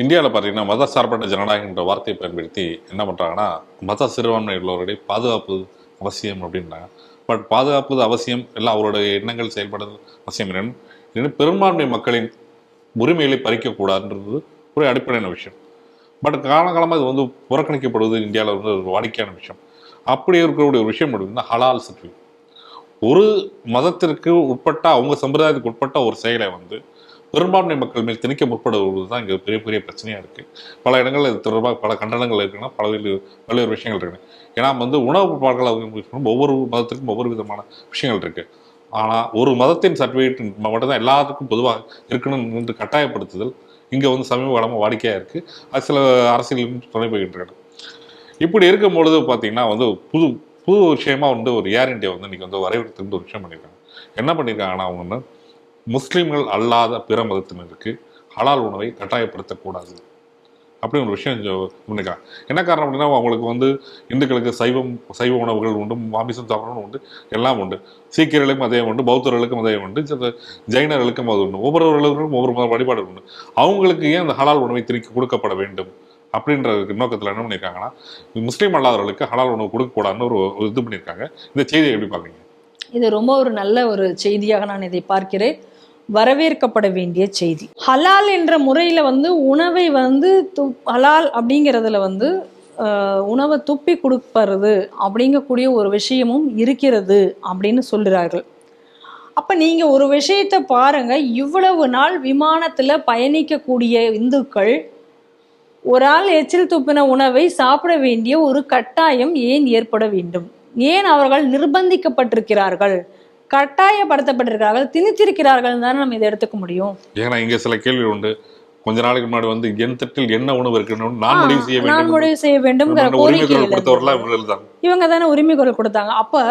இந்தியாவில் பார்த்தீங்கன்னா மத சார்பற்ற ஜனநாயகம்ன்ற வார்த்தையை பயன்படுத்தி என்ன பண்ணுறாங்கன்னா மத சிறுபான்மை உள்ளவருடைய பாதுகாப்பு அவசியம் அப்படின்றாங்க பட் பாதுகாப்பு அவசியம் எல்லாம் அவருடைய எண்ணங்கள் செயல்படுறது அவசியம் என்னென்னு பெரும்பான்மை மக்களின் உரிமைகளை பறிக்கக்கூடாதுன்றது ஒரு அடிப்படையான விஷயம். பட் காலகாலமாக இது வந்து புறக்கணிக்கப்படுவது இந்தியாவில் வந்து ஒரு வாடிக்கையான விஷயம். அப்படி இருக்கக்கூடிய ஒரு விஷயம் அப்படின்னா ஹலால் சர்டிஃபிகேட் ஒரு மதத்திற்கு உட்பட்ட அவங்க சம்பிரதாயத்துக்கு உட்பட்ட ஒரு செயலை வந்து பெரும்பான்மை மக்கள் மேல் திணிக்க முற்படுவது தான் இங்கே பெரிய பெரிய பிரச்சனையாக இருக்குது பல இடங்களில் இது தொடர்பாக பல கண்டனங்கள் இருக்குன்னா பல பல்வேறு விஷயங்கள் இருக்குது ஏன்னா வந்து உணவு பாடல்கள் ஒவ்வொரு மதத்திற்கும் ஒவ்வொரு விதமான விஷயங்கள் இருக்குது ஆனால் ஒரு மதத்தின் சர்டிஃபிகேட் மட்டும்தான் எல்லாத்துக்கும் பொதுவாக இருக்கணும் என்று கட்டாயப்படுத்துதல் இங்கே வந்து சமீப காலமாக வாடிக்கையாக இருக்குது அது சில அரசியலும் துணை போய்கிட்டு இப்படி இருக்கும் பொழுது பார்த்தீங்கன்னா வந்து புது புது விஷயமா வந்து ஒரு ஏர் இண்டியா வந்து இன்னைக்கு வந்து வரையறுத்துட்டு ஒரு விஷயம் பண்ணியிருக்காங்க. என்ன பண்ணியிருக்காங்கன்னா அவங்க முஸ்லீம்கள் அல்லாத பிற மதத்தினருக்கு ஹலால் உணவை கட்டாயப்படுத்தக்கூடாது. அப்படி ஒரு விஷயம் செஞ்சு என்ன காரணம் அப்படின்னா அவங்களுக்கு வந்து இந்துக்களுக்கு சைவம் சைவ உணவுகள் உண்டு மாமிசம் சாப்பிடணும் உண்டு எல்லாம் உண்டு. சீக்கியர்களுக்கும் அதே உண்டு பௌத்தர்களுக்கும் அதே உண்டு ஜெயினர்களுக்கும் அது உண்டு. ஒவ்வொருவர்களுக்கும் ஒவ்வொரு மத வழிபாடு உண்டு. அவங்களுக்கு ஏன் அந்த ஹலால் உணவை திருக்கி கொடுக்கப்பட வேண்டும்? அப்படின்ற நோக்கத்தில் என்ன பண்ணியிருக்காங்கன்னா முஸ்லீம் அல்லாதவர்களுக்கு ஹலால் உணவு கொடுக்கக்கூடாதுன்னு ஒரு ஒரு இது பண்ணியிருக்காங்க இந்த செய்தியை எப்படி பார்க்குறீங்க? இது ரொம்ப ஒரு நல்ல ஒரு செய்தியாக நான் இதை பார்க்கிறேன். வரவேற்கப்பட வேண்டிய செய்தி. ஹலால் என்ற முறையில் வந்து உணவை வந்து து ஹலால் அப்படிங்கிறதுல வந்து உணவை துப்பி கொடுப்பறது அப்படிங்கக்கூடிய ஒரு விஷயமும் இருக்கிறது அப்படின்னு சொல்கிறார்கள் அப்போ நீங்கள் ஒரு விஷயத்தை பாருங்க இவ்வளவு நாள் விமானத்தில் பயணிக்கக்கூடிய இந்துக்கள் ஒரு ஆள் எச்சில் துப்பின உணவை சாப்பிட வேண்டிய ஒரு கட்டாயம் ஏன் ஏற்பட வேண்டும்? ஏன் அவர்கள் நிர்பந்திக்கப்பட்டிருக்கிறார்கள்? கட்டாயப்படுத்தப்பட்டிருக்கிறார்கள் திணித்திருக்கிறார்கள் தானே நம்ம இதை எடுத்துக்க முடியும். ஏன்னா இங்க சில கேள்வி உண்டு. கொஞ்ச நாளைக்கு முன்னாடி வந்து என் தட்டில் என்ன உணவு இருக்கணும் நான் முடிவு செய்ய நான் வேண்டும். முடிவு செய்ய தான் இவங்க தானே உரிமை குரல் கொடுத்தாங்க. அப்ப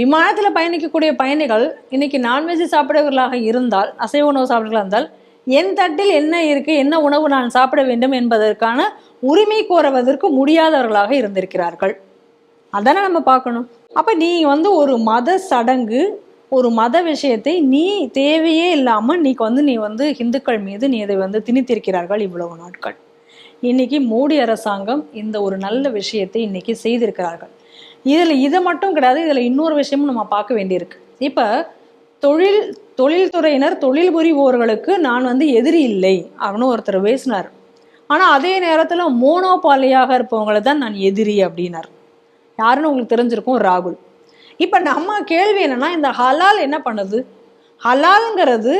விமானத்துல பயணிக்கக்கூடிய பயணிகள் இன்னைக்கு நான்வெஜ் சாப்பிடுவர்களாக இருந்தால் அசைவ உணவு சாப்பிடுவர்களாக இருந்தால் என் தட்டில் என்ன இருக்கு என்ன உணவு நான் சாப்பிட வேண்டும் என்பதற்கான உரிமை கோருவதற்கு முடியாதவர்களாக இருந்திருக்கிறார்கள். அதானே நம்ம பார்க்கணும். அப்ப நீ வந்து ஒரு மத சடங்கு ஒரு மத விஷயத்தை நீ தேவையே இல்லாமல் நீக்கு வந்து நீ வந்து இந்துக்கள் மீது நீ இதை வந்து திணித்திருக்கிறார்கள் இவ்வளவு நாட்கள். இன்னைக்கு மோடி அரசாங்கம் இந்த ஒரு நல்ல விஷயத்தை இன்னைக்கு செய்திருக்கிறார்கள். இதில் இது மட்டும் கிடையாது இதில் இன்னொரு விஷயமும் நம்ம பார்க்க வேண்டியிருக்கு. இப்போ தொழில் தொழில்துறையினர் தொழில் புரிவோர்களுக்கு நான் வந்து எதிரி இல்லை அப்படின்னு ஒருத்தர் பேசினார். ஆனால் அதே நேரத்தில் மோனோபாலியாக இருப்பவங்களை தான் நான் எதிரி அப்படின்னார். யாருன்னு உங்களுக்கு தெரிஞ்சிருக்கும்? ராகுல். இப்போ நம்ம கேள்வி என்னன்னா இந்த ஹலால் என்ன பண்ணுது? ஹலால்ங்கிறது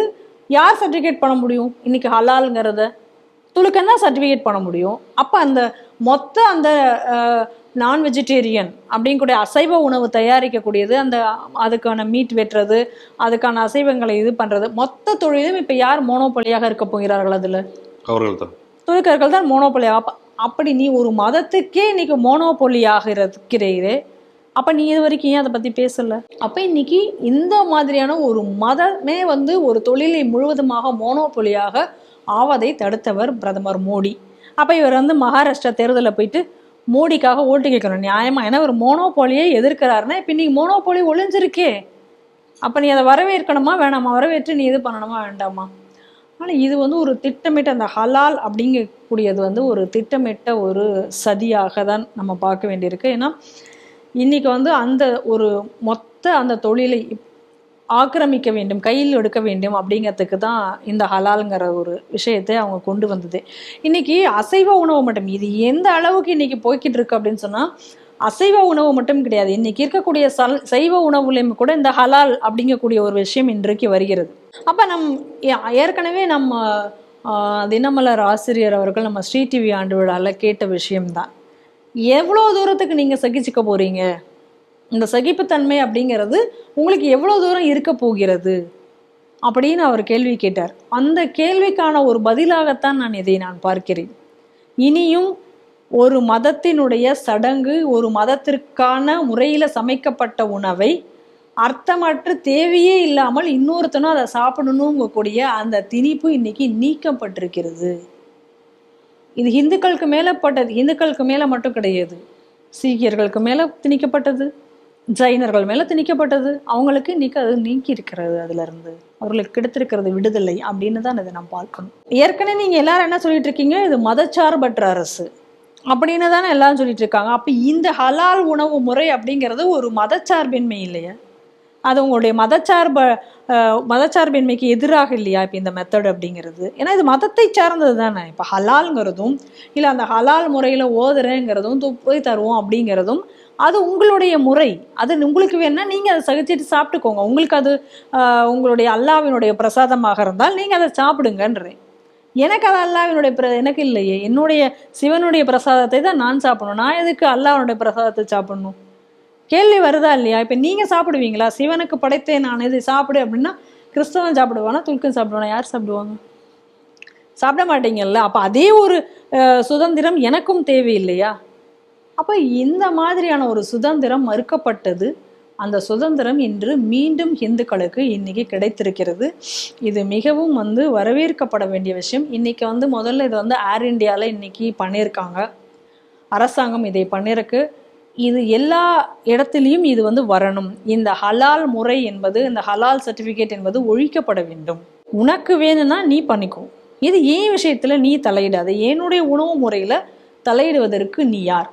யார் சர்டிஃபிகேட் பண்ண முடியும்? இன்னைக்கு ஹலால்ங்கிறத துலுக்கன் தான் சர்டிஃபிகேட் பண்ண முடியும். அப்போ அந்த மொத்த அந்த நான் வெஜிடேரியன் அப்படிங்கக்கூடிய அசைவ உணவு தயாரிக்கக்கூடியது அந்த அதுக்கான மீட் வெட்டுறது அதுக்கான அசைவங்களை இது பண்ணுறது மொத்த தொழிலும் இப்போ யார் மோனோபொலியாக இருக்க போகிறார்கள் அதில்? அவர்கள் தான் துலுக்கர்கள் தான் மோனோபொலி அப்ப அப்படி நீ ஒரு மதத்துக்கே இன்னைக்கு மோனோபொலியாக இருக்கிறீரே அப்ப நீ இது வரைக்கும் ஏன் அதை பத்தி பேசல? அப்ப இன்னைக்கு இந்த மாதிரியான ஒரு மதமே வந்து ஒரு தொழிலை முழுவதுமாக மோனோபொலியாக ஆவதை தடுத்தவர் பிரதமர் மோடி. அப்ப இவர் வந்து மகாராஷ்டிரா தேர்தலில் போயிட்டு மோடிக்காக ஓட்டு கேட்கணும். நியாயமா? ஏன்னா ஒரு மோனோபோலியை எதிர்க்கிறாருன்னா இப்ப நீ மோனோபோலி ஒளிஞ்சிருக்கே. அப்ப நீ அதை வரவேற்கணுமா வேணாமா? வரவேற்று நீ இது பண்ணணுமா வேண்டாமா? ஆனால் இது வந்து ஒரு திட்டமிட்ட அந்த ஹலால் அப்படிங்கக்கூடியது வந்து ஒரு திட்டமிட்ட ஒரு சதியாக தான் நம்ம பார்க்க வேண்டியிருக்கு. ஏன்னா இன்றைக்கி வந்து அந்த ஒரு மொத்த அந்த தொழிலை ஆக்கிரமிக்க வேண்டும் கையில் எடுக்க வேண்டும் அப்படிங்கிறதுக்கு தான் இந்த ஹலாலுங்கிற ஒரு விஷயத்தை அவங்க கொண்டு வந்தது. இன்றைக்கி அசைவ உணவு மட்டும் இது எந்த அளவுக்கு இன்றைக்கி போய்கிட்டு இருக்கு அப்படின்னு சொன்னால் அசைவ உணவு மட்டும் கிடையாது. இன்னைக்கு இருக்கக்கூடிய சல் சைவ உணவுலையும் கூட இந்த ஹலால் அப்படிங்கக்கூடிய ஒரு விஷயம் இன்றைக்கு வருகிறது. அப்போ நம் ஏ- ஏற்கனவே நம்ம தினமலர் ஆசிரியர் அவர்கள் நம்ம ஸ்ரீ டிவி ஆண்டு விழாவில் கேட்ட விஷயம்தான். எவ்வளோ தூரத்துக்கு நீங்கள் சகிச்சுக்க போகிறீங்க இந்த சகிப்புத்தன்மை அப்படிங்கிறது உங்களுக்கு எவ்வளோ தூரம் இருக்க போகிறது? அப்படின்னு அவர் கேள்வி கேட்டார். அந்த கேள்விக்கான ஒரு பதிலாகத்தான் நான் இதை நான் பார்க்கிறேன். இனியும் ஒரு மதத்தினுடைய சடங்கு ஒரு மதத்திற்கான முறையில் சமைக்கப்பட்ட உணவை அர்த்தமற்று தேவையே இல்லாமல் இன்னொருத்தனும் அதை சாப்பிடணுங்கக்கூடிய அந்த திணிப்பு இன்னைக்கு நீக்கப்பட்டிருக்கிறது. இது இந்துக்களுக்கு மேலப்பட்டது இந்துக்களுக்கு மேலே மட்டும் கிடையாது. சீக்கியர்களுக்கு மேலே திணிக்கப்பட்டது. ஜைனர்கள் மேலே திணிக்கப்பட்டது. அவங்களுக்கு இன்னைக்கு அது நீக்கி இருக்கிறது அதுலேருந்து. அவர்களுக்கு கிடைத்திருக்கிறது விடுதலை அப்படின்னு தான் இதை நம்ம பார்க்கணும். ஏற்கனவே நீங்கள் எல்லாரும் என்ன சொல்லிட்டு இருக்கீங்க? இது மதச்சார்பற்ற அரசு. அப்படின்னு தானே எல்லாரும் சொல்லிட்டு இருக்காங்க. அப்போ இந்த ஹலால் உணவு முறை அப்படிங்கிறது ஒரு மதச்சார்பின்மை இல்லையா. அது உங்களுடைய மதச்சார்ப மதச்சார்பின்மைக்கு எதிராக இல்லையா இப்போ இந்த மெத்தட் அப்படிங்கிறது? ஏன்னா இது மதத்தை சார்ந்தது தானே இப்போ ஹலாலுங்கிறதும் இல்லை அந்த ஹலால் முறையில் ஓதுறேங்கிறதும் போய் தருவோம் அப்படிங்கிறதும் அது உங்களுடைய முறை. அது உங்களுக்கு வேணா நீங்கள் அதை சகிச்சிட்டு சாப்பிட்டுக்கோங்க. உங்களுக்கு அது உங்களுடைய அல்லாவினுடைய பிரசாதமாக இருந்தால் நீங்கள் அதை சாப்பிடுங்கன்றேன். எனக்கு அது அல்லாவினுடைய பிர எனக்கு இல்லையே. என்னுடைய சிவனுடைய பிரசாதத்தை தான் நான் சாப்பிடணும். நான் எதுக்கு அல்லாவினுடைய பிரசாதத்தை சாப்பிடணும்? கேள்வி வருதா இல்லையா? இப்போ நீங்கள் சாப்பிடுவீங்களா? சிவனுக்கு படைத்தேன் நான் இது சாப்பிடு அப்படின்னா கிறிஸ்தவன் சாப்பிடுவானா? துல்கன் சாப்பிடுவானா? யார் சாப்பிடுவாங்க? சாப்பிட மாட்டீங்கல்ல? அப்போ அதே ஒரு சுதந்திரம் எனக்கும் தேவையில்லையா? அப்போ இந்த மாதிரியான ஒரு சுதந்திரம் மறுக்கப்பட்டது. அந்த சுதந்திரம் இன்று மீண்டும் இந்துக்களுக்கு இன்னைக்கு கிடைத்திருக்கிறது. இது மிகவும் வந்து வரவேற்கப்பட வேண்டிய விஷயம். இன்னைக்கு வந்து முதல்ல இது வந்து ஏர் இந்தியாவில் இன்னைக்கு பண்ணியிருக்காங்க. அரசாங்கம் இதை பண்ணியிருக்கு. இது எல்லா இடத்துலையும் இது வந்து வரணும். இந்த ஹலால் முறை என்பது இந்த ஹலால் சர்டிஃபிகேட் என்பது ஒழிக்கப்பட வேண்டும். உனக்கு வேணும்னா நீ பண்ணிக்கோ. இது ஏன் விஷயத்தில் நீ தலையிடாத? என்னுடைய உணவு முறையில் தலையிடுவதற்கு நீ யார்?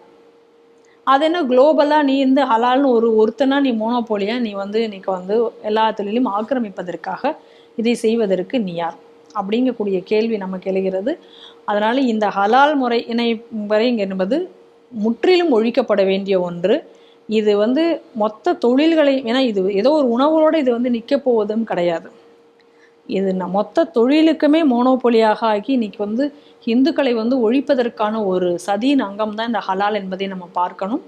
அது என்ன குளோபலாக நீ இந்த ஹலால்னு ஒரு ஒருத்தனா நீ மோனோபோலியா நீ வந்து இன்னைக்கு வந்து எல்லா தொழிலையும் ஆக்கிரமிப்பதற்காக இதை செய்வதற்கு நீ யார்? அப்படிங்கக்கூடிய கேள்வி நமக்கு எழுகிறது. அதனால இந்த ஹலால் முறை இணை முறை என்பது முற்றிலும் ஒழிக்கப்பட வேண்டிய ஒன்று. இது வந்து மொத்த தொழில்களை ஏன்னா இது ஏதோ ஒரு உணவோடு இது வந்து நிற்க போவதும் கிடையாது. இது மொத்த தொழிலுக்குமே மோனோபொலியாக ஆகி இன்னைக்கு வந்து இந்துக்களை வந்து ஒழிப்பதற்கான ஒரு சதியின் அங்கம் தான் இந்த ஹலால் என்பதை நம்ம பார்க்கணும்.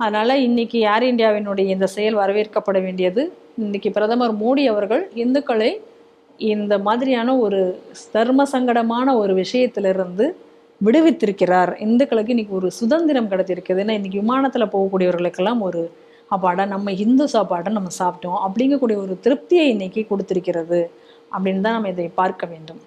அதனால் இன்னைக்கு ஏர் இந்தியாவினுடைய இந்த செயல் வரவேற்கப்பட வேண்டியது. இன்னைக்கு பிரதமர் மோடி அவர்கள் இந்துக்களை இந்த மாதிரியான ஒரு தர்ம சங்கடமான ஒரு விஷயத்திலிருந்து விடுவித்திருக்கிறார். இந்துக்களுக்கு இன்னைக்கு ஒரு சுதந்திரம் கிடைத்திருக்குது. ஏன்னா இன்னைக்கு போகக்கூடியவர்களுக்கெல்லாம் ஒரு அப்பாடா நம்ம இந்து சாப்பாடை நம்ம சாப்பிட்டோம். அப்படிங்கக்கூடிய ஒரு திருப்தியை இன்னைக்கு கொடுத்திருக்கிறது. அப்படின்னு தான் நம்ம இதை பார்க்க வேண்டும்.